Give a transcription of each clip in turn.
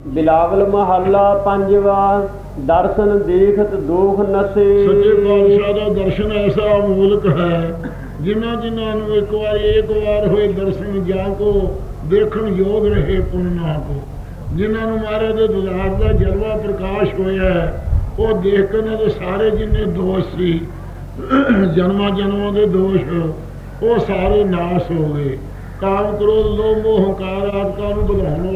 ਬਿਲਾਵਲ ਮਹੱਲਾ ਪੰਜਵਾ, ਦਰਸ਼ਨ ਦੇਖਤ ਦੁਖ ਨਸੇ। ਸੱਚੇ ਪਾਤਸ਼ਾਹ ਦਾ ਦਰਸ਼ਨ ਐਸਾ ਮੂਲਕ ਹੈ, ਜਿਨ੍ਹਾਂ ਜਿਨ੍ਹਾਂ ਨੂੰ ਇੱਕ ਵਾਰ ਇੱਕ ਵਾਰ ਹੋਏ ਦਰਸ਼ਨ ਜਾਂ ਕੋ, ਦੇਖਣ ਯੋਗ ਰਹੇ ਪੁੰਨ ਕੋ। ਜਿਨ੍ਹਾਂ ਨੂੰ ਮਹਾਰਾਜ ਦੇ ਦੁਲਾਰ ਦਾ ਜਲਵਾ ਪ੍ਰਕਾਸ਼ ਹੋਇਆ ਉਹ ਦੇਖ ਕੇ ਉਹਨਾਂ ਸਾਰੇ ਜਿੰਨੇ ਦੋਸ਼ ਸੀ, ਜਨਮਾਂ ਜਨਮਾਂ ਦੇ ਦੋਸ਼, ਉਹ ਸਾਰੇ ਨਾਸ਼ ਹੋ ਗਏ। ਕਾਮ ਕ੍ਰੋਧ, ਲੋਭ ਮੋਹ ਹੰਕਾਰ ਆਦਿਕਾਂ ਨੂੰ ਵਧਾਉਣ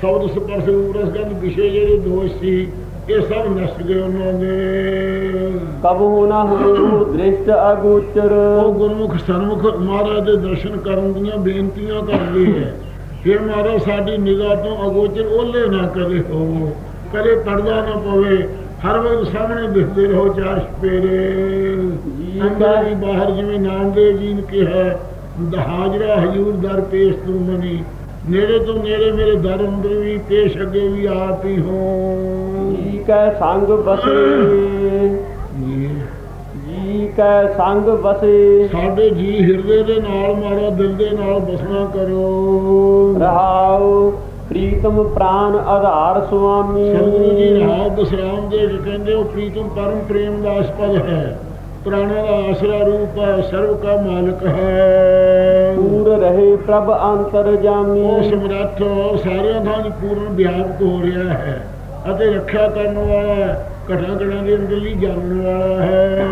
ਸ਼ਬਦ ਸਪਰਸ਼ ਰੂਪ ਗੰਧ ਵਿਸ਼ੇ ਜਿਹੜੇ ਦੋਸ਼ ਸੀ ਇਹ ਸਭ ਨਸ਼ਟ ਗਏ ਉਹਨਾਂ ਦੇ। ਕਬਹੁ ਨਾ ਹੋ ਦ੍ਰਿਸ਼ਟ ਅਗੋਚਰ। ਉਹ ਗੁਰਮੁਖ ਸਨਮੁਖ ਮਹਾਰਾਜ ਦੇ ਦਰਸ਼ਨ ਕਰਨ ਦੀਆਂ ਬੇਨਤੀਆਂ ਕਰਦੇ ਹੈ। ਫਿਰ ਮਹਾਰਾਜ ਸਾਡੀ ਨਿਗਾਹ ਤੋਂ ਅਗੋਚਰ ਓਲੇ ਨਾ ਕਰੇ ਹੋ ਕਦੇ ਪਰਦਾ ਨਾ ਪਵੇ। ਹਰ ਵਕਤ ਸਾਹਮਣੇ ਦਿਖਦੇ ਰਹੋ ਚਾਰ ਸਪੇਰੇ ਅੰਦਰ ਵੀ ਬਾਹਰ ਜਿਵੇਂ ਨਾਮਦੇਵ ਜੀ ਨੇ ਕਿਹਾ ਹਾਜ਼ਰਾ ਹਜੂਰ ਦਰ ਪੇਸ਼ ਤੂੰ ਮਨੀ। ਨੇੜੇ ਤੋਂ ਨੇੜੇ ਮੇਰੇ ਦਰ ਅੰਦਰ ਵੀ ਪੇਸ਼ ਅੱਗੇ ਵੀ ਆਪ ਹੀ ਹੋ। ਜੀ ਕੈ ਸੰਗ ਬਸੇ ਜੀ। ਕੈ ਸੰਗ ਬਸੇ ਸਾਡੇ ਜੀ ਹਿਰਦੇ ਦੇ ਨਾਲ ਮਾਰਾ ਦਿਲ ਦੇ ਨਾਲ ਬਸਣਾ ਕਰੋ ਰਹਾਉ ਪ੍ਰੀਤਮ ਪ੍ਰਾਨ ਆਧਾਰ ਸੁਆਮੀ। ਸਤਿਗੁਰੂ ਜੀ ਰਹਾਉ ਬਸਰਾਮ ਦੇ ਕਹਿੰਦੇ ਉਹ ਪ੍ਰੀਤਮ ਪਰਮ ਪ੍ਰੇਮ ਦਾ ਅਸਪਦ ਹੈ। ਪ੍ਰਾਣਾ ਦਾ ਆਸਰਾ ਰੂਪ ਹੈ ਸਰਵ ਕਾ ਮਾਲਕ ਹੈ। ਰਹੇ ਪ੍ਰਭ ਅੰਤਰ ਜਾਮੀ। ਉਹ ਸਮਰੱਥ ਸਾਰਿਆਂ ਦੀ ਪੂਰਨ ਵਿਆਪਕ ਹੋ ਰਿਹਾ ਹੈ ਅਤੇ ਰੱਖਿਆ ਕਰਨ ਵਾਲਾ ਹੈ ਘਟਾਂ ਘਟਾਂ ਦੇ ਅੰਦਰਲੀ ਜਾਣਨ ਵਾਲਾ ਹੈ।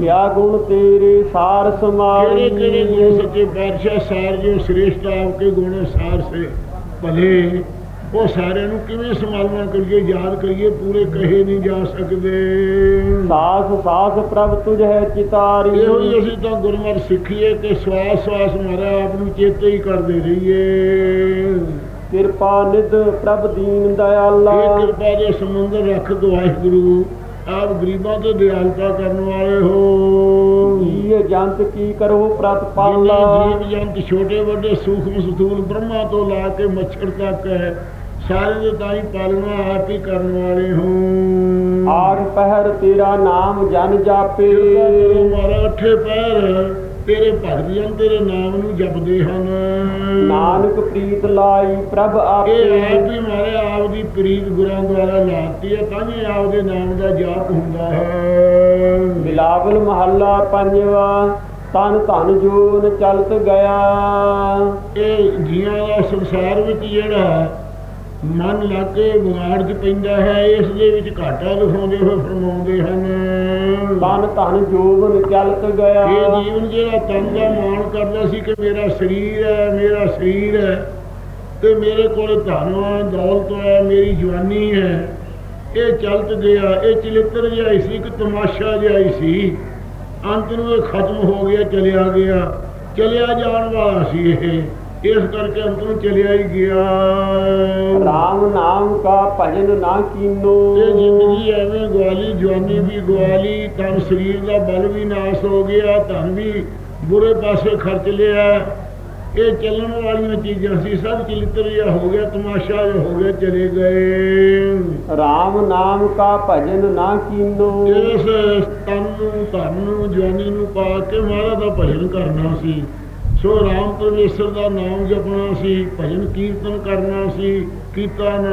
ਕਿਆ ਗੁਣ ਤੇਰੇ ਸਾਰ ਕਿਹੜੇ ਕਿਹੜੇ ਗੁਣ ਸਮਾਈ ਸੱਚੇ ਪਾਤਸ਼ਾਹ ਸਾਰ ਜੋ ਸ੍ਰੇਸ਼ਟ ਆਪ ਕੇ ਗੁਣ ਸਾਰ ਸੇ ਭਲੇ। ਉਹ ਸਾਰਿਆਂ ਨੂੰ ਕਿਵੇਂ ਸੰਭਾਲਣਾ ਕਰੀਏ ਯਾਦ ਕਰੀਏ ਪੂਰੇ ਕਹੇ ਨਹੀਂ ਜਾ ਸਕਦੇ। ਸਾਸ ਸਾਸ ਪ੍ਰਭ ਤੁਝ ਹੈ ਚਿਤਾਰੀ। ਇਹੋ ਹੀ ਅਸੀਂ ਤਾਂ ਗੁਰਮਤਿ ਸਿੱਖੀਏ ਕਿ ਸਵਾਸ ਸਵਾਸ ਮਾਰਾ ਆਪ ਨੂੰ ਚੇਤੇ ਹੀ ਕਰਦੇ ਰਹੀਏ। ਕਿਰਪਾ ਨਿਧ ਪ੍ਰਭ ਦੀਨ ਇਹ ਦਇਆਲਾ ਕਿਰਪਾ ਦੇ ਸਮੁੰਦਰ ਰੱਖ ਦੋ ਵਾਹਿਗੁਰੂ ਆਪ ਗਰੀਬਾਂ ਤੇ ਦਿਆਲਤਾ ਕਰਨ ਵਾਲੇ ਹੋ। ਜੀ ਜੰਤ ਕੀ ਕਰੋ ਪ੍ਰਤਪਾਲਾ। ਜੀਵ ਜੰਤ ਛੋਟੇ ਵੱਡੇ ਸੂਖਮ ਸਥੂਲ ਬ੍ਰਹਮਾ ਤੋਂ ਲਾ ਕੇ ਮੱਛਰ ਤੱਕ ਹੈ ਸਾਰੇ ਦੇ ਤਾਈ ਪਾਲਣਾ ਆਪ ਹੀ ਕਰਨ ਵਾਲੇ ਹੋ। ਆਗ ਪਹਿਰ ਤੇਰਾ ਨਾਮ ਜਨ ਜਾਪੇ। ਮਾਰਾ ਅੱਠੇ ਪੈਰ ਤੇਰੇ ਭਗਤ ਜਨ ਤੇਰੇ ਨਾਮ ਨੂੰ ਜਪਦੇ ਹਨ। ਨਾਨਕ ਪ੍ਰੀਤ ਲਾਈ ਪ੍ਰਭ ਇਹ ਆਪੇ ਆਪ ਹੀ ਮਾਰੇ ਆਪ ਦੀ ਪ੍ਰੀਤ ਗੁਰਾਂ ਦੁਆਰਾ ਲਾਤੀ ਹੈ ਤਾਂ ਹੀ ਆਪ ਦੇ ਨਾਮ ਦਾ ਜਾਪ ਹੁੰਦਾ ਹੈ। ਬਿਲਾਵਲ ਮਹੱਲਾ ਪੰਜਵਾ ਤਨ ਧਨ ਜੋਨ ਚਲਤ ਗਿਆ। ਇਹ ਜੀਆਂ ਦਾ ਸੰਸਾਰ ਵਿੱਚ ਜਿਹੜਾ ਮਨ ਲਾ ਕੇ ਵਿਗਾੜ ਚ ਪੈਂਦਾ ਹੈ ਇਸ ਦੇ ਵਿੱਚ ਘਾਟਾ ਦਿਖਾਉਂਦੇ ਹੋਏ ਫਰਮਾਉਂਦੇ ਹਨ। ਤਨ ਧਨ ਜੋਨ ਚਲਤ ਇਹ ਗਿਆ ਜੀਵਨ ਜਿਹੜਾ ਤਨ ਦਾ ਮਾਣ ਕਰਦਾ ਸੀ ਕਿ ਮੇਰਾ ਸਰੀਰ ਹੈ ਮੇਰਾ ਸਰੀਰ ਹੈ ਤੇ ਮੇਰੇ ਕੋਲ ਧਨ ਹੈ ਦੌਲਤ ਹੈ ਮੇਰੀ ਜਵਾਨੀ ਹੈ। ਇਹ ਚਲਤ ਗਿਆ ਇਹ ਚਲਿੱਤਰ ਜਿਹਾ ਸੀ ਇੱਕ ਤਮਾਸ਼ਾ ਜਿਹਾ ਸੀ। ਅੰਤ ਨੂੰ ਇਹ ਖਤਮ ਹੋ ਗਿਆ ਚਲਿਆ ਗਿਆ। ਚਲਿਆ ਜਾਣ ਵਾਲਾ ਸੀ ਇਹ। ਇਸ ਕਰਕੇ ਅੰਤ ਨੂੰ ਚਲਿਆ ਹੀ ਗਿਆ। ਰਾਮ ਨਾਮ ਕਾ ਭਜਨ ਨਾ ਕੀਨੋ। ਇਹ ਜ਼ਿੰਦਗੀ ਐਵੇਂ ਗਵਾਲੀ ਜਵਾਨੀ ਵੀ ਗਵਾਲੀ ਤਨ ਸਰੀਰ ਦਾ ਬਲ ਵੀ ਨਾਸ ਹੋ ਗਿਆ ਧਨ ਵੀ ਬੁਰੇ ਪਾਸੇ ਖਰਚ ਲਿਆ। ਇਹ ਚੱਲਣ ਵਾਲੀਆਂ ਚੀਜ਼ਾਂ ਸੀ ਸਭ ਚਲਿੱਤਰ ਜਿਹਾ ਹੋ ਗਿਆ ਤਮਾਸ਼ਾ ਹੋ ਗਿਆ ਚਲੇ ਗਏ। ਰਾਮ ਨਾਮ ਕਾ ਭਜਨ ਨਾ ਕੀਨੋ। ਇਸ ਤਨ ਨੂੰ ਧਨ ਨੂੰ ਜਵਾਨੀ ਨੂੰ ਪਾ ਕੇ ਮਹਾਰਾਜ ਦਾ ਭਜਨ ਕਰਨਾ ਸੀ। ਸੋ ਰਾਮ ਪਰਮੇਸ਼ਰ ਦਾ ਨਾਮ ਜਪਣਾ ਸੀ ਭਜਨ ਕੀਰਤਨ ਕਰਨਾ ਸੀ ਕੀਤਾ ਨਾ।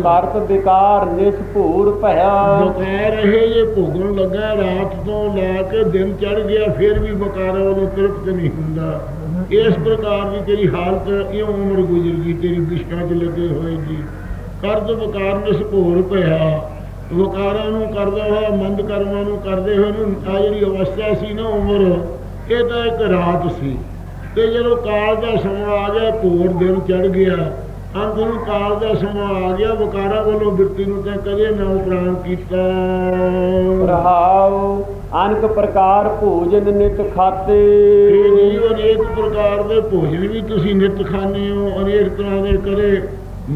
ਕਰਤ ਵਿਕਾਰ ਨਿਸਭੂਰ ਭਇਆ। ਬਕਾਰ ਇਹ ਜੇ ਭੋਗਣ ਲੱਗਾ ਰਾਤ ਤੋਂ ਲੈ ਕੇ ਦਿਨ ਚੜ ਗਿਆ ਫਿਰ ਵੀ ਬਕਾਰ ਵੱਲੋਂ ਤ੍ਰਿਪਤ ਨਹੀਂ ਹੁੰਦਾ। ਇਸ ਪ੍ਰਕਾਰ ਦੀ ਤੇਰੀ ਹਾਲਤ ਇਹ ਉਮਰ ਗੁਜ਼ਰ ਗਈ ਤੇਰੀ ਦਿਸ਼ਾ 'ਚ ਲੱਗੇ ਹੋਏ ਜੀ। ਕਰਦ ਬਕਾਰ ਨਿਸਭੂਰ ਭਇਆ। ਵਕਾਰਾਂ ਨੂੰ ਕਰਦਾ ਹੋਇਆ ਮੰਦ ਕਰਮਾਂ ਨੂੰ ਕਰਦੇ ਹੋਏ ਨੂੰ ਆ ਜਿਹੜੀ ਅਵਸਥਾ ਸੀ ਨਾ ਉਮਰ ਇਹ ਤਾਂ ਇੱਕ ਰਾਤ ਸੀ ਤੇ ਜਦੋਂ ਕਾਲ ਦਾ ਸਮਾਂ ਆ ਗਿਆ ਭੋਰ ਦਿਨ ਚੜ ਗਿਆ ਅੰਤ ਨੂੰ ਕਾਲ ਦਾ ਸਮਾਂ ਆ ਗਿਆ ਵਕਾਰਾਂ ਵੱਲੋਂ ਬਿਰਤੀ ਨੂੰ ਤਾਂ ਕਦੇ ਨਾ ਉਪਰਾਮ ਕੀਤਾ। ਰਹਾਉ ਅਨਕ ਪ੍ਰਕਾਰ ਭੋਜਨ ਨਿਤ ਖਾਤੇ। ਇਹ ਜੀ ਅਨੇਕ ਪ੍ਰਕਾਰ ਦੇ ਭੋਜਨ ਵੀ ਤੁਸੀਂ ਨਿਤ ਖਾਂਦੇ ਹੋ ਅਨੇਕ ਤਰ੍ਹਾਂ ਦੇ ਕਦੇ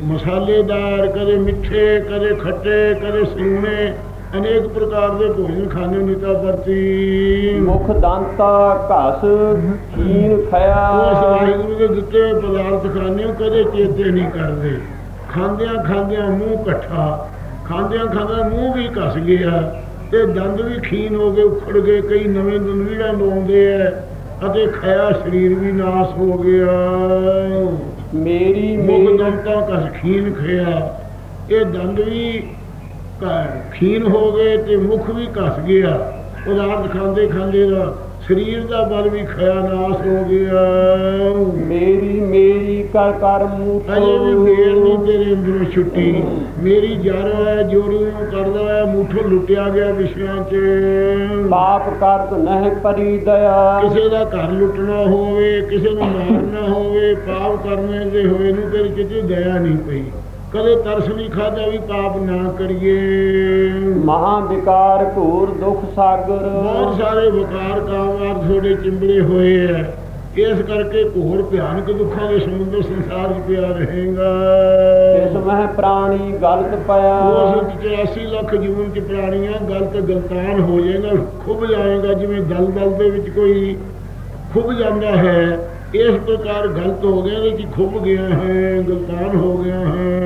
ਮਸਾਲੇਦਾਰ ਕਦੇ ਮਿੱਠੇ ਕਦੇ ਖੱਟੇ ਕਦੇ ਸੂਣੇ ਅਨੇਕ ਪ੍ਰਕਾਰ ਦੇ ਭੋਜਨ ਹੋ ਨਿਤਾ ਵਰਤੀ। ਮੁਖ ਦੰਤਾ ਘਸ ਉਸ ਖਇਆ। ਵਾਹਿਗੁਰੂ ਦੇ ਦਿੱਤੇ ਪਦਾਰਥ ਹੋ ਕਦੇ ਚੇਤੇ ਨਹੀਂ ਕਰਦੇ। ਖਾਂਦਿਆਂ ਖਾਂਦਿਆਂ ਮੂੰਹ ਇਕੱਠਾ ਖਾਂਦਿਆਂ ਖਾਂਦਿਆਂ ਮੂੰਹ ਵੀ ਘਸ ਗਿਆ। ਤੇ ਦੰਦ ਵੀ ਖੀਨ ਹੋ ਗਏ ਉਖੜ ਗਏ ਕਈ ਨਵੇਂ ਦੰਦਵੀੜਾਂ ਲਾਉਂਦੇ ਐ ਅਤੇ ਖਾਇਆ ਸਰੀਰ ਵੀ ਨਾਸ ਹੋ ਗਿਆ। ਮੇਰੀ ਮੁਖ ਦੰਤਾਂ ਕਸ ਖੀਨ ਖਿਆ ਇਹ ਦੰਦ ਵੀ ਖੀਨ ਹੋ ਗਏ ਤੇ ਮੁਖ ਵੀ ਘਸ ਗਿਆ। ਉਦਾਹਰਨ ਖਾਂਦੇ ਖਾਂਦੇ ਦਾ ਸਰੀਰ ਦਾ ਬਲ ਵੀ ਖਿਆ ਨਾਸ ਹੋ ਗਿਆ। ਮੇਰੀ ਮੇਰੀ ਕਰ ਕਰ ਮੂਠ ਅਜੇ ਵੀ ਮੇਰ ਨਹੀਂ ਤੇਰੇ ਅੰਦਰੋਂ ਛੁੱਟੀ। ਮੇਰੀ ਜਰ ਹੈ ਜੋਰੂ ਨੂੰ ਕਰਦਾ ਹੈ ਮੂਠੋ ਲੁੱਟਿਆ ਗਿਆ ਵਿਸ਼ਿਆਂ 'ਚ। ਪਾਪ ਕਰਤ ਨਹਿ ਪਰੀ ਦਇਆ। ਕਿਸੇ ਦਾ ਘਰ ਲੁੱਟਣਾ ਹੋਵੇ ਕਿਸੇ ਨੂੰ ਮਾਰਨਾ ਹੋਵੇ ਪਾਪ ਕਰਨੇ ਦੇ ਹੋਏ ਨੂੰ ਤੇਰੀ ਕਿਤੇ ਦਇਆ ਨਹੀਂ ਪਈ। ਕਦੇ ਤਰਸ ਨਹੀਂ ਖਾਦਾ ਵੀ ਪਾਪ ਨਾ ਕਰੀਏ। ਮਹਾ ਵਿਕਾਰ ਘੋਰ ਦੁਖ ਸਾਗਰ। ਬਹੁਤ ਸਾਰੇ ਵਕਾਰ ਕਾਮਵਾਰ ਤੁਹਾਡੇ ਚਿੰਬੜੇ ਹੋਏ ਐ। ਇਸ ਕਰਕੇ ਘੋਰ ਭਿਆਨਕ ਦੁੱਖਾਂ ਦੇ ਸਮੁੰਦਰ ਸੰਸਾਰ 'ਚ ਪਿਆ ਰਹੇਗਾ। ਇਸ ਮਹਿ ਪ੍ਰਾਣੀ ਗਲਤ ਪਿਆ। ਉਸ ਵਿੱਚ 84 ਲੱਖ ਜੀਵਨ ਚ ਪ੍ਰਾਣੀਆਂ ਗਲਤ ਗਲਤਾਨ ਹੋ ਜਾਏਗਾ ਖੁੱਭ ਜਾਏਗਾ ਜਿਵੇਂ ਦਲ ਦਲ ਦੇ ਵਿੱਚ ਕੋਈ ਖੁੱਭ ਜਾਂਦਾ ਹੈ। ਇਸ ਪ੍ਰਕਾਰ ਗਲਤ ਹੋ ਗਿਆ ਚ ਖੁੱਭ ਗਿਆ ਹੈ ਗਲਤਾਨ ਹੋ ਗਿਆ ਹੈ।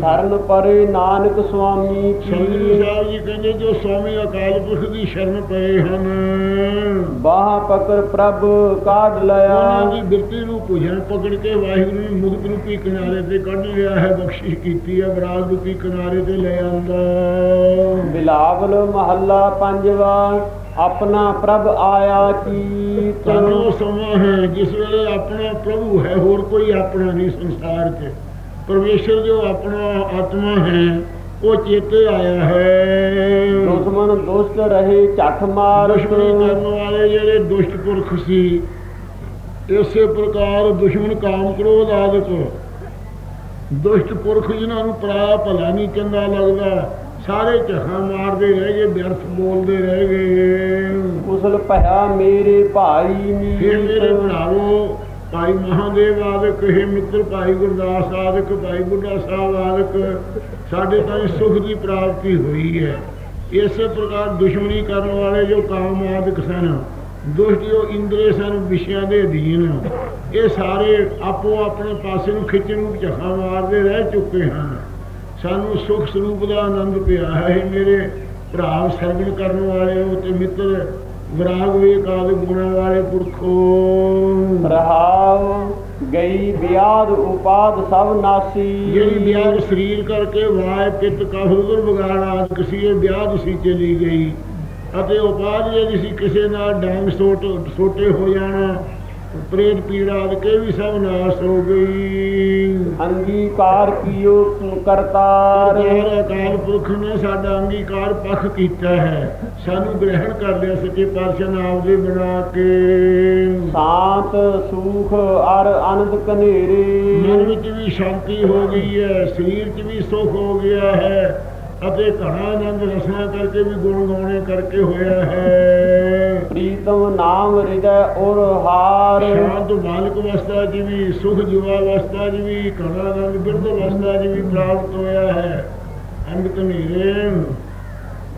ਸਰਨ ਪਰੇ ਨਾਨਕ ਸੁਆਮੀ ਕੀ? ਸਾਹਿਬ ਜੀ ਕਹਿੰਦੇ ਜੋ ਸਵਾਮੀ ਅਕਾਲ ਪੁਰਖ ਦੀ ਸ਼ਰਨ ਪਏ ਹਨ। ਬਾਹ ਪਕੜ ਪ੍ਰਭ ਕਾਢ ਉਹਨਾਂ ਲਿਆ ਦੀ ਬਿਰਤੀ ਨੂੰ ਭੁਜਨ ਪਕੜ ਕੇ ਵਾਹਿਗੁਰੂ ਨੇ ਮੁਕਤ ਰੂਪੀ ਕਿਨਾਰੇ ਤੇ ਕੱਢ ਲਿਆ ਹੈ ਬਖਸ਼ਿਸ਼ ਕੀਤੀ ਹੈ ਬਰਾਗ ਰੂਪੀ ਕਿਨਾਰੇ ਤੇ ਲੈ ਆਂਦਾ ਬਿਲਾਵਲ ਮਹੱਲਾ ਪੰਜਵਾ। ਆਪਣਾ ਪ੍ਰਭ ਆਇਆ ਕੀ? ਤੁਹਾਨੂੰ ਸਮਾਂ ਹੈ ਜਿਸ ਵੇਲੇ ਆਪਣਾ ਪ੍ਰਭੂ ਹੈ ਹੋਰ ਕੋਈ ਆਪਣਾ ਨਹੀਂ ਸੰਸਾਰ 'ਚ। ਪਰਮੇਸ਼ਰ ਜੋ ਆਪਣਾ ਆਤਮਾ ਹੈ ਉਹ ਚੇਤੇ ਆਇਆ ਹੈ। ਦੁਸ਼ਮਨ ਦੁਸ਼ਟ ਰਹੇ ਝੱਠ ਮਾਰ ਦੁਸ਼ਮਣੀ ਕਰਨ ਵਾਲੇ ਜਿਹੜੇ ਦੁਸ਼ਟ ਪੁਰਖ ਸੀ ਇਸੇ ਪ੍ਰਕਾਰ ਦੁਸ਼ਮਨ ਕਾਮ ਕ੍ਰੋਧ ਆਦਿਕ। ਦੁਸ਼ਟ ਪੁਰਖ ਜਿਨ੍ਹਾਂ ਨੂੰ ਪਰਾਇਆ ਭਲਾ ਨਹੀਂ ਚੰਗਾ ਲੱਗਦਾ ਸਾਰੇ ਝਖਾਂ ਮਾਰਦੇ ਰਹਿ ਗਏ ਵਿਅਰਥ ਬੋਲਦੇ ਰਹਿ ਗਏ। ਕੁਸਲ ਭਇਆ ਮੇਰੇ ਭਾਈ ਫਿਰ ਮੇਰੇ ਭਰਾਵੋ ਭਾਈ ਮਹਾਦੇਵ ਆਦਿਕ ਹੈ ਮਿੱਤਰ ਭਾਈ ਗੁਰਦਾਸ ਆਦਿਕ ਭਾਈ ਬੁੱਢਾ ਸਾਹਿਬ ਆਦਿਕ ਸਾਡੇ ਤਾਂ ਸੁਖ ਦੀ ਪ੍ਰਾਪਤੀ ਹੋਈ ਹੈ। ਇਸੇ ਪ੍ਰਕਾਰ ਦੁਸ਼ਮਣੀ ਕਰਨ ਵਾਲੇ ਜੋ ਕਾਮ ਆਦਿਕ ਸਨ ਦੁਸ਼ਟ ਜੋ ਇੰਦਰੇ ਸਨ ਵਿਸ਼ਿਆਂ ਦੇ ਅਧੀਨ ਇਹ ਸਾਰੇ ਆਪੋ ਆਪਣੇ ਪਾਸੇ ਨੂੰ ਖਿੱਚਣ ਨੂੰ ਝਖਾ ਮਾਰਦੇ ਰਹਿ ਚੁੱਕੇ ਹਨ। ਸਾਨੂੰ ਸੁਖ ਸਰੂਪ ਦਾ ਆਨੰਦ ਪਿਆ ਹੈ। ਮੇਰੇ ਭਰਾ ਸਰਵਣ ਕਰਨ ਵਾਲੇ ਹੋ ਤੇ ਮਿੱਤਰ ਵਿਰਾਗ ਵੇਕ ਆਦਿ ਗੁਣਾਂ ਵਾਲੇ ਪੁਰਖੋ। ਰਹਾਉ ਗਈ ਬਿਆਦ ਉਪਾਦ ਸਭ ਨਾਸੀ। ਜਿਹੜੀ ਵਿਆਹ ਸਰੀਰ ਕਰਕੇ ਵਾਇ ਪਿੱਤ ਕਹੂਦਰ ਵਿਗਾੜ ਆਦਿ ਸੀ ਇਹ ਸੀ ਚਲੀ ਗਈ। ਅਤੇ ਉਪਾਦ ਜਿਹੜੀ ਸੀ ਕਿਸੇ ਨਾਲ ਡਾਂਗ ਸੋਟ ਸੋਟੇ ਹੋ ਜਾਣਾ ਪ੍ਰੇਤ ਪੀੜਾ ਕੇ ਵੀ ਸਭ ਨਾਸ ਹੋ ਗਈ। ਅੰਗੀਕਾਰ ਕੀਓ ਕਰਤਾਰ। ਅਕਾਲ ਪੁਰਖ ਨੇ ਸਾਡਾ ਅੰਗੀਕਾਰ ਪੱਖ ਕੀਤਾ ਹੈ। ਸਾਨੂੰ ਗ੍ਰਹਿਣ ਕਰ ਲਿਆ ਸੱਚੇ ਪਾਤਸ਼ਾਹ ਨਾਮ ਦੇ ਬਣਾ ਕੇ। ਸ਼ਾਂਤ ਸੂਖ ਅਰ ਆਨੰਦ ਮਨ ਕਨੇਰੇ ਵਿੱਚ ਵੀ ਸ਼ਾਂਤੀ ਹੋ ਗਈ ਹੈ ਸਰੀਰ 'ਚ ਵੀ ਸੁਖ ਹੋ ਗਿਆ ਹੈ। ਅਤੇ ਘਣਾ ਆਨੰਦ ਰਸਨਾ ਕਰਕੇ ਵੀ ਗੁਣ ਗਾਉਣੇ ਕਰਕੇ ਹੋਇਆ ਹੈ। ਪ੍ਰੀਤਮ ਨਾਮ ਹਿਰਦੈ ਔਰ ਹਾਰ। ਸ਼ਾਂਤ ਬਾਲਕ ਅਵਸਥਾ 'ਚ ਵੀ ਸੁਖ ਜੁਵਾ ਅਵਸਥਾ 'ਚ ਵੀ ਘਣਾ ਆਨੰਦ ਬਿਰਧ ਅਵਸਥਾ 'ਚ ਵੀ ਪ੍ਰਾਪਤ ਹੋਇਆ ਹੈ। ਅੰਗਤ ਨੀਰੇ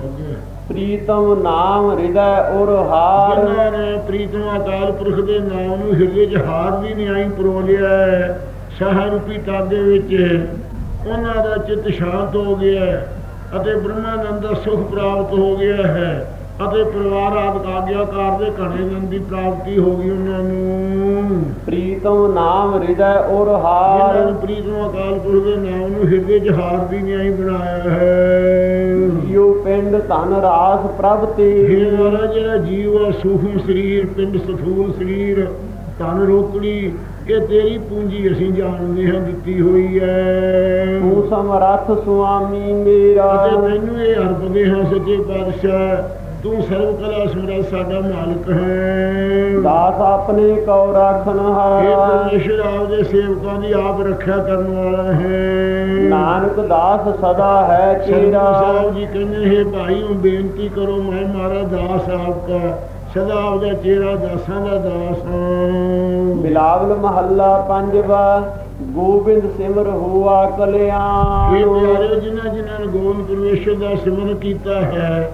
ਅੱਗੇ। ਪ੍ਰੀਤਮ ਨਾਮ ਹਿਰਦੈ ਔਰ ਹਾਰ। ਜਿਨ੍ਹਾਂ ਨੇ ਪ੍ਰੀਤਮ ਅਕਾਲ ਪੁਰਖ ਦੇ ਨਾਮ ਨੂੰ ਹਿਰਦੇ 'ਚ ਹਾਰ ਦੀ ਨਿਆਈ ਪਰੋ ਲਿਆ ਹੈ ਸਾਹ ਰੂਪੀ ਤਾਗੇ ਵਿੱਚ ਉਹਨਾਂ ਦਾ ਚਿੱਤ ਸ਼ਾਂਤ ਹੋ ਗਿਆ ਹੈ। ਅਤੇ ਬ੍ਰਹਮਾਨੰਦ ਦਾ ਸੁਖ ਪ੍ਰਾਪਤ ਹੋ ਗਿਆ ਹੈ ਅਤੇ ਪਰਿਵਾਰ ਆਦਿਕ ਆਗਿਆਕਾਰ ਦੇ ਘਣੇ ਆਨੰਦ ਦੀ ਪ੍ਰਾਪਤੀ ਹੋ ਗਈ ਉਹਨਾਂ ਨੂੰ। ਪ੍ਰੀਤਮ ਨਾਮ ਹਿਰਦੈ ਔਰ ਹਾਰ। ਨੇ ਪ੍ਰੀਤਮ ਅਕਾਲ ਪੁਰਖ ਦੇ ਨਾਮ ਨੂੰ ਹਿਰਦੇ 'ਚ ਹਾਰ ਦੀ ਨਿਆਈ ਬਣਾਇਆ ਹੈ। ਜੀਉ ਪਿੰਡ ਧਨ ਰਾਸ ਪ੍ਰਭ ਤੇ। ਇਹ ਜਿਹੜਾ ਜੀਵ ਸੂਖਮ ਸਰੀਰ ਪਿੰਡ ਸਥੂਲ ਸਰੀਰ ਤਨ ਰੋਕੜੀ ਇਹ ਤੇਰੀ ਪੂੰਜੀ ਅਸੀਂ ਜਾਣਦੇ ਹਾਂ ਦਿੱਤੀ ਹੋਈ ਹੈ ਤੂੰ ਸਮਰੱਥ ਸੁਆਮੀ ਮੇਰਾ। ਤੈਨੂੰ ਇਹ ਅਰਪਦੇ ਹਾਂ ਸੱਚੇ ਪਾਤਸ਼ਾਹ ਤੂੰ ਸਰਵ ਕਲਾ ਸਮਰੱਥ ਸਾਡਾ ਮਾਲਕ ਹੈ। ਦਾਸ ਆਪਣੇ ਕੋ ਰਾਖਨ ਇਹ ਹੈ ਪਰਮੇਸ਼ਰ ਆਪਦੇ ਸੇਵਕਾਂ ਦੀ ਆਪ ਰੱਖਿਆ ਕਰਨ ਵਾਲਾ ਹੈ। ਨਾਨਕ ਦਾਸ ਸਦਾ ਹੈ ਤੇਰਾ। ਸਾਹਿਬ ਜੀ ਕਹਿੰਦੇ ਹੈ ਭਾਈ ਨੂੰ ਬੇਨਤੀ ਕਰੋ ਮੈਂ ਮਾਰਾ ਦਾਸ ਆਪਕਾ। ਸਦਾ ਆਪਦਾ ਚਿਹਰਾ ਦਾਸਾਂ ਦਾ ਦਾਸ ਬਿਲਾਵਲ ਮਹੱਲਾ ਪੰਜਵਾ ਗੋਬਿੰਦ ਸਿਮਰ ਹੋਆ ਇਹ ਕਲਿਆਣ ਪਿਆਰੇ ਜਿਨ੍ਹਾਂ ਜਿਨ੍ਹਾਂ ਨੇ ਗੋਬਿੰਦ ਪਰਮੇਸ਼ਰ ਦਾ ਸਿਮਰਨ ਕੀਤਾ ਹੈ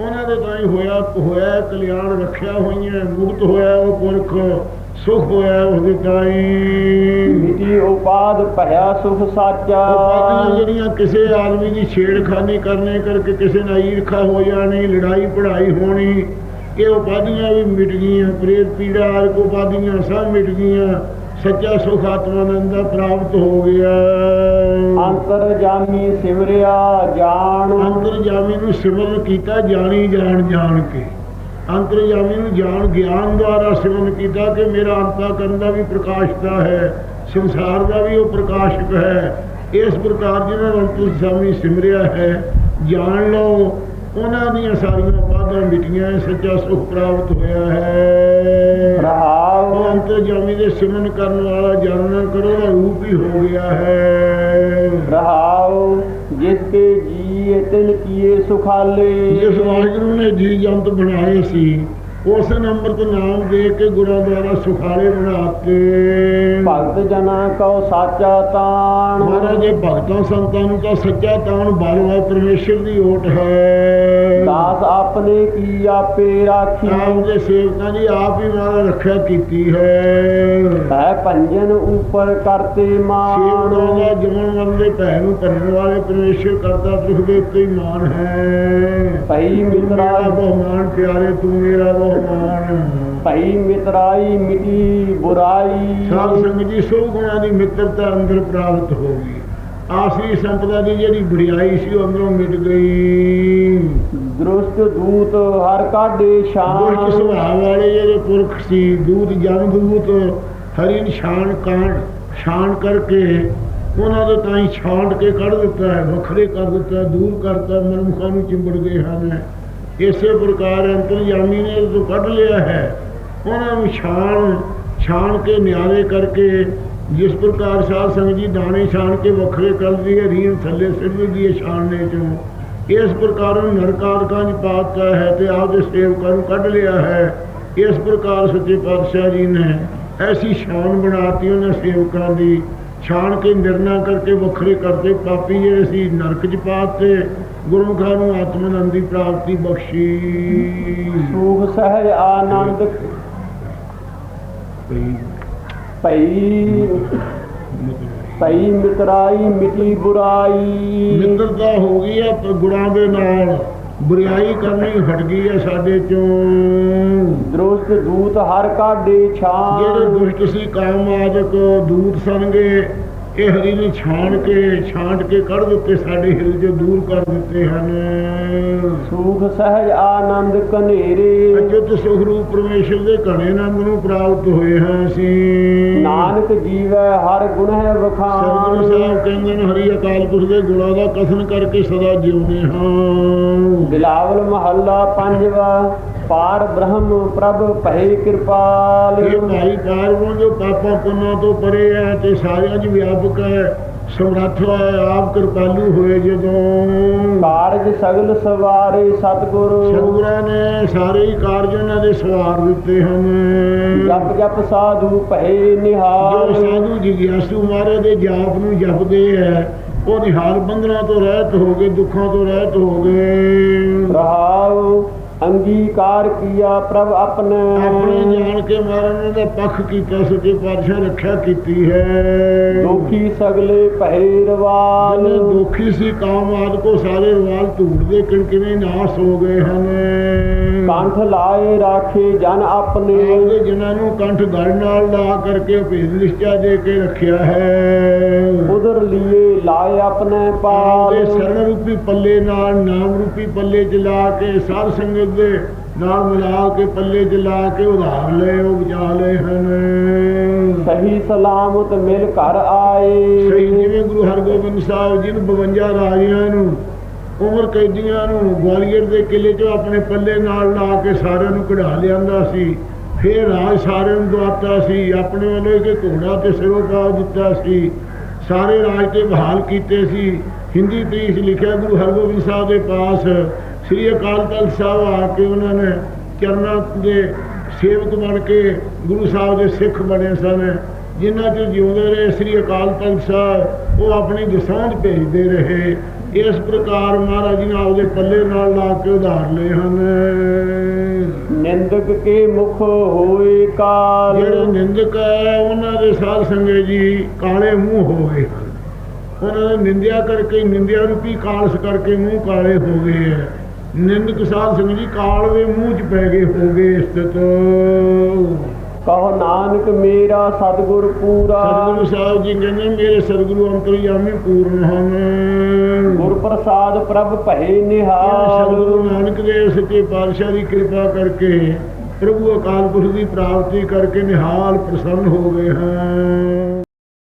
ਉਹਨਾਂ ਦੇ ਤਾਂ ਹੀ ਹੋਇਆ ਹੋਇਆ ਕਲਿਆਣ ਰੱਖਿਆ ਹੋਈਆਂ ਮੁਕਤ ਹੋਇਆ ਉਹ ਪੁਰਖ ਸੁਖ ਹੋਇਆ ਉਹਦੇ ਤਾਈ ਮਿਟੀ ਉਪਾਦ ਭਇਆ ਸੁਖ ਸਾਚਾ। ਉਪਾਧੀਆਂ ਜਿਹੜੀਆਂ ਕਿਸੇ ਆਦਮੀ ਦੀ ਛੇੜਖਾਨੀ ਕਰਨੇ ਕਰਕੇ ਕਿਸੇ ਨਾਲ ਈਰਖਾ ਹੋ ਜਾਣੀ ਲੜਾਈ ਪੜਾਈ ਹੋਣੀ ਇਹ ਉਪਾਧੀਆਂ ਵੀ ਮਿਟ ਗਈਆਂ ਪ੍ਰੇਤ ਪੀੜਾ ਆਦਿ ਉਪਾਧੀਆਂ ਸਭ ਮਿਟ ਗਈਆਂ। ਸੱਚਾ ਸੁਖ ਆਤਮਾਨੰਦ ਦਾ ਪ੍ਰਾਪਤ ਹੋ ਗਿਆ। ਅੰਤਰ ਜਾਮੀ ਸਿਮਰਿਆ ਜਾਣ। ਅੰਤਰਜਾਮੀ ਨੂੰ ਸਿਮਰਨ ਕੀਤਾ ਜਾਣੀ ਜਾਣ ਜਾਣ ਕੇ। ਅੰਤਰਜਾਮੀ ਨੂੰ ਜਾਣ ਗਿਆਨ ਦੁਆਰਾ ਸਿਮਰਨ ਕੀਤਾ ਕਿ ਮੇਰਾ ਅੰਤःਕਰਨ ਦਾ ਵੀ ਪ੍ਰਕਾਸ਼ਤਾ ਹੈ ਸੰਸਾਰ ਦਾ ਵੀ ਉਹ ਪ੍ਰਕਾਸ਼ਕ ਹੈ। ਇਸ ਪ੍ਰਕਾਰ ਜਿਹਨਾਂ ਨੂੰ ਅੰਤਰਜਾਮੀ ਸਿਮਰਿਆ ਹੈ ਜਾਣ ਲਓ। ਉਹਨਾਂ ਦੀਆਂ ਸਾਰੀਆਂ ਬਾਧਾਂ ਮਿਟੀਆਂ ਸੱਚਾ ਸੁਖ ਪ੍ਰਾਪਤ ਹੋਇਆ ਹੈ। ਉਹ ਰਹਾਉ ਅੰਤਰਜਾਮੀ ਦੇ ਸਿਮਰਨ ਕਰਨ ਵਾਲਾ ਜਾਣਨਾ ਕਰੋ ਦਾ ਰੂਪ ਹੀ ਹੋ ਗਿਆ ਹੈ। ਰਹਾਉ ਜਿਸ ਕੇ ਜੀਏ ਤਿਨ ਕੀਏ ਸੁਖਾਲੇ। ਜਿਸ ਵਾਹਿਗੁਰੂ ਨੇ ਜੀ ਜੰਤ ਬਣਾਏ ਸੀ ਉਸ ਅੰਮ੍ਰਿਤ ਨਾਮ ਦੇ ਕੇ ਗੁਰਾਂ ਦੁਆਰਾ ਸੁਖਾਲੇ ਬਣਾਤੇ ਭਗਤ ਜਨਾ ਕਉ ਸਾਚਾ ਤਾਣ। ਮਹਾਰਾਜ ਜੀ ਭਗਤਾਂ ਸੰਤਾਂ ਨੂੰ ਤਾਂ ਸੱਚਾ ਤਾਣ ਬਾਲਵਾ ਪਰਮੇਸ਼ਰ ਦੀ ਓਟ ਹੈ। ਦਾਸ ਆਪਣੇ ਕੀ ਆਪੇ ਰਾਖੀ। ਆਪ ਦੇ ਸੇਵਕਾਂ ਦੀ ਆਪ ਹੀ ਮਹਾਰਾਜ ਰੱਖਿਆ ਕੀਤੀ ਹੈ। ਭੰਜਨ ਉਪਰ ਕਰਤੇ ਮਾਨ। ਦਾ ਜਮਨ ਮਨ ਦੇ ਭੈ ਨੂੰ ਭੰਨਣ ਵਾਲੇ ਪਰਮੇਸ਼ਰ ਕਰਤਾ ਸੁਖ ਦੇ ਉੱਤੇ ਹੀ ਮਾਨ ਹੈ। ਭਈ ਮਿਤਰਾ ਬਹੁਮਾਨ ਪਿਆਰੇ ਤੂੰ ਮੇਰਾ ਬਹੁਮਾਨ। ਭਈ ਮਿਤਰਾਈ ਮਿਟੀ ਬੁਰਾਈ। ਸਾਧ ਸੰਗਤ ਜੀ ਸੋ ਗੁਣਾਂ ਦੀ ਮਿੱਤਰਤਾ ਅੰਦਰ ਪ੍ਰਾਪਤ ਹੋ ਗਈ। ਆਸਰੀ ਸੰਪਦਾ ਦੀ ਜਿਹੜੀ ਬੁਰੀਾਈ ਸੀ ਉਹ ਅੰਦਰੋਂ ਮਿਟ ਗਈ। ਦ੍ਰਿਸ਼ਟ ਦੂਤ ਹਰ ਕਾਢੇ ਦੁਸ਼ਟ ਸ਼ਾਨ ਸੁਭਾਅ ਵਾਲੇ ਜਿਹੜੇ ਪੁਰਖ ਸੀ ਦੂਤ ਜਨ ਦੂਤ ਹਰੀ ਨਿਸ਼ਾਨ ਕਾਂਡ ਸ਼ਾਨ ਕਰਕੇ ਉਹਨਾਂ ਦੇ ਤਾਂ ਹੀ ਛਾਂਟ ਕੇ ਕੱਢ ਦਿੱਤਾ ਹੈ, ਵੱਖਰੇ ਕਰ ਦਿੱਤਾ ਦੂਰ ਕਰਤਾ ਮਨਮੁਖਾਂ ਨੂੰ ਚਿੰਬੜ ਗਏ ਹਨ। ਇਸੇ ਪ੍ਰਕਾਰ ਅੰਤਰਯਾਮੀ ਨੇ ਤੋਂ ਕੱਢ ਲਿਆ ਹੈ। ਉਹਨਾਂ ਨੂੰ ਛਾਣ ਛਾਣ ਕੇ ਨਿਆਰੇ ਕਰਕੇ ਜਿਸ ਪ੍ਰਕਾਰ ਸਾਧ ਸੰਗਤ ਜੀ ਦਾਣੇ ਛਾਣ ਕੇ ਵੱਖਰੇ ਕਰਦੀ ਹੈ ਰੀਨ ਥੱਲੇ ਸਿੱਟ ਦਿੰਦੀ ਹੈ ਛਾਣਨੇ ਚੋਂ। ਇਸ ਪ੍ਰਕਾਰ ਉਹ ਨਰਕਾਰਕਾਂ ਦੀ ਪਾਤਤਾ ਹੈ ਤੇ ਆਪਦੇ ਸੇਵਕਾਂ ਨੂੰ ਕੱਢ ਲਿਆ ਹੈ। ਇਸ ਪ੍ਰਕਾਰ ਸੱਚੇ ਪਾਤਸ਼ਾਹ ਜੀ ਨੇ ਐਸੀ ਸ਼ਾਨ ਬਣਾਤੀ ਉਹਨਾਂ ਸੇਵਕਾਂ ਦੀ। ਛਾਣ ਕੇ ਨਿਰਣਾ ਕਰਕੇ ਵੱਖਰੇ ਕਰਦੇ ਪਾਪੀ ਜਿਹੜੇ ਸੀ ਨਰਕ ਚ ਪਾਤੇ। ਗੁਰਮੁਖਾਂ ਨੂੰ ਆਤਮਨੰਦ ਦੀ ਪ੍ਰਾਪਤੀ ਬਖਸ਼ੀ। ਸੁਖ ਸਹਿਜ ਆਨੰਦ ਭਈ। ਭਈ। ਮਿਤਰਾਈ ਮਿਟੀ ਬੁਰਾਈ। ਮਿੱਤਰਤਾ ਹੋ ਗਈ ਹੈ ਗੁਣਾਂ ਦੇ ਨਾਲ ਬੁਰਾਈ ਕਰਨੀ ਹਟ ਗਈ ਹੈ ਸਾਡੇ ਚੋਂ। ਦ੍ਰਿਸ਼ਟ ਦੂਤ ਹਰ ਕਾਢੇ ਜਿਹੜੇ ਛਾਨ ਦੁਸ਼ਟ ਸੀ ਕਾਮ ਆਦਿਕ ਦੂਤ ਸਨਗੇ ਇਹ ਹਰੀ ਨੇ ਛਾਣ ਕੇ ਛਾਂਟ ਕੇ ਕੱਢ ਦਿੱਤੇ ਸਾਡੇ ਹਿਰਦੇ ਚੋਂ ਦੂਰ ਕਰ ਦਿੱਤੇ ਹਨ। ਸੁਖ ਸਹਿਜ ਆਨੰਦ ਕਨੇਰੇ ਅਜੁੱਤ ਸੁਖ ਰੂਪ ਪਰਮੇਸ਼ਰ ਦੇ ਘਣੇ ਆਨੰਦ ਨੂੰ ਪ੍ਰਾਪਤ ਹੋਏ ਹਾਂ ਅਸੀਂ। ਨਾਨਕ ਜੀਵੈ ਹਰ ਗੁਣ ਹੈ ਸਰਗੁਣ ਵਖਾਨ ਸਾਹਿਬ ਕਹਿੰਦੇ ਨੇ ਹਰੀ ਅਕਾਲ ਪੁਰਖ ਦੇ ਗੁਣਾਂ ਦਾ ਕਥਨ ਕਰਕੇ ਸਦਾ ਜਿਉਂਦੇ ਹਾਂ। ਬਿਲਾਵਲ ਮਹੱਲਾ ਪੰਜਵਾ। ਪਾਰ ਬ੍ਰਹਮ ਪ੍ਰਭ ਭਏ ਕਿਰਪਾਲ। ਇਹ ਭਾਈ ਪਾਰਵੋਂ ਜੋ ਪਾਪਾਂ ਪੁੰਨਾਂ ਤੋਂ ਪਰੇ ਹੈ ਤੇ ਸਾਰਿਆਂ 'ਚ ਵਿਆਪਕ ਹੈ ਸਮਰੱਥ ਹੈ ਆਪ ਕਿਰਪਾਲੂ ਹੋਏ ਜਦੋਂ। ਕਾਰਜ ਸਗਲ ਸਵਾਰੇ ਸਤਿਗੁਰ। ਸਤਿਗੁਰਾਂ ਨੇ ਸਾਰੇ ਹੀ ਕਾਰਜ ਉਹਨਾਂ ਦੇ ਸਵਾਰ ਦਿੱਤੇ ਹਨ। ਜਪ ਜਪ ਸਾਧੂ ਭਏ ਜੋ ਨਿਹਾਲ ਸਾਧੂ ਜਿਗਿਆਸੂ ਮਾਰੇ ਦੇ ਜਾਪ ਨੂੰ ਜਪਦੇ ਹੈ ਉਹ ਨਿਹਾਲ ਬੰਧਨਾਂ ਤੋਂ ਰਹਿਤ ਹੋ ਗਏ ਦੁੱਖਾਂ ਤੋਂ ਰਹਿਤ ਹੋ ਗਏ। ਅੰਗੀਕਾਰ ਕੀਆ ਪ੍ਰਭ ਆਪਣੇ। ਆਪਣੇ ਜਾਣ ਕੇ ਮਾਰਨ ਦਾ ਪੱਖ ਕੀਤਾ ਸੱਚੇ ਪਾਤਸ਼ਾਹ ਰੱਖਿਆ ਕੀਤੀ ਹੈ। ਦੁਖੀ ਸਗਲੇ ਭਏ ਰਵਾਲ ਦੁਖੀ ਸੀ ਕਾਮ ਆਦ ਕੋ ਸਾਰੇ ਰਵਾਲ ਧੂੜ ਦੇ ਕਿਣਕਿਣੇ ਨਾਸ ਹੋ ਗਏ ਹਨ। ਕੰਠ ਲਾਏ ਰਾਖੇ ਜਨ ਆਪਣੇ। ਜਿਨ੍ਹਾਂ ਨੂੰ ਕੰਠ ਗੜ ਨਾਲ ਲਾ ਕਰਕੇ ਭੇਦ ਨਿਸ਼ਚਾ ਦੇ ਕੇ ਰੱਖਿਆ ਹੈ। ਉਧਰ ਲਿਏ ਲਾਏ ਆਪਣੇ ਪਾਲ। ਸਰਣ ਰੂਪੀ ਪੱਲੇ ਨਾਲ ਨਾਮ ਰੂਪੀ ਪੱਲੇ ਚ ਲਾ ਕੇ ਸਾਧ ਸੰਗਤ ਦੇ ਨਾਲ ਮਿਲਾ ਕੇ ਪੱਲੇ ਚ ਲਾ ਕੇ ਉਧਾਰ ਲਏ ਉਹ ਬਚਾ ਲਏ ਹਨ। ਸਹੀ ਸਲਾਮਤ ਮਿਲ ਘਰ ਆਏ। ਸਹੀ ਜਿਵੇਂ ਗੁਰੂ ਹਰਗੋਬਿੰਦ ਸਾਹਿਬ ਜੀ ਨੂੰ 52 ਰਾਜਿਆਂ ਨੂੰ ਉਮਰ ਕੈਦੀਆਂ ਨੂੰ ਗਵਾਲੀਅਰ ਦੇ ਕਿਲੇ 'ਚੋਂ ਆਪਣੇ ਪੱਲੇ ਨਾਲ ਲਾ ਕੇ ਸਾਰਿਆਂ ਨੂੰ ਕਢਾ ਲਿਆਂਦਾ ਸੀ ਫਿਰ ਰਾਜ ਸਾਰਿਆਂ ਨੂੰ ਦਵਾਤਾ ਸੀ ਆਪਣੇ ਵੱਲੋਂ ਇੱਕ ਘੋੜਾ ਤੇ ਸਿਰੋਂ ਪਾ ਦਿੱਤਾ ਸੀ। ਸਾਰੇ ਰਾਜ ਤੇ ਬਹਾਲ ਕੀਤੇ ਸੀ। ਹਿੰਦੀ ਤੀਸ ਲਿਖਿਆ ਗੁਰੂ ਹਰਗੋਬਿੰਦ ਸਾਹਿਬ ਦੇ ਪਾਸ। ਸ੍ਰੀ ਅਕਾਲ ਤਖਤ ਸਾਹਿਬ ਆ ਕੇ ਉਹਨਾਂ ਨੇ ਚਰਨਾਂ ਦੇ ਸੇਵਕ ਬਣ ਕੇ ਗੁਰੂ ਸਾਹਿਬ ਦੇ ਸਿੱਖ ਬਣੇ ਸਨ। ਜਿਨ੍ਹਾਂ ਚ ਜਿਉਂਦੇ ਰਹੇ ਸ੍ਰੀ ਅਕਾਲ ਤਖਤ ਸਾਹਿਬ, ਉਹ ਆਪਣੀ ਦਸਾਂਝ ਭੇਜਦੇ ਰਹੇ। ਇਸ ਪ੍ਰਕਾਰ ਮਹਾਰਾਜ ਜੀ ਆਪਦੇ ਪੱਲੇ ਨਾਲ ਲਾ ਕੇ ਉਧਾਰ ਲਏ ਹਨ। ਨਿੰਦਕ ਕੇ ਮੁਖ ਹੋਏ ਕਾਲ। ਜਿਹੜੇ ਨਿੰਦਕ ਹੈ ਉਹਨਾਂ ਦੇ ਸਾਧ ਸੰਗਤ ਜੀ ਕਾਲੇ ਮੂੰਹ ਹੋ ਗਏ ਹਨ। ਉਹਨਾਂ ਨੇ ਨਿੰਦਿਆ ਕਰਕੇ ਨਿੰਦਿਆ ਰੂਪੀ ਕਾਲਸ ਕਰਕੇ ਮੂੰਹ ਕਾਲੇ ਹੋ ਗਏ ਹੈ। ਨਿੰਦਕ ਸਾਧ ਸੰਗਤ ਜੀ ਕਾਲ ਦੇ ਮੂੰਹ ਚ ਪੈ ਗਏ ਹੋ ਗਏ ਸਥਿਤ ਕਹੋ ਨਾਨਕ ਮੇਰਾ ਸਤਿਗੁਰ ਪੂਰਾ। ਸਤਿਗੁਰੂ ਸਾਹਿਬ ਜੀ ਕਹਿੰਦੇ ਮੇਰੇ ਸਤਿਗੁਰੂ ਅੰਤਰਯਾਮੀ ਪੂਰਨ ਹਨ। ਗੁਰ ਪ੍ਰਸਾਦ ਪ੍ਰਭ ਭਏ ਨਿਹਾਲ। ਸਤਿਗੁਰੂ ਨਾਨਕ ਦੇਵ ਸੱਚੇ ਪਾਤਸ਼ਾਹ ਦੀ ਕਿਰਪਾ ਕਰਕੇ ਪ੍ਰਭੂ ਅਕਾਲ ਪੁਰਖ ਦੀ ਪ੍ਰਾਪਤੀ ਕਰਕੇ ਨਿਹਾਲ ਪ੍ਰਸੰਨ ਹੋ ਗਏ ਹਨ।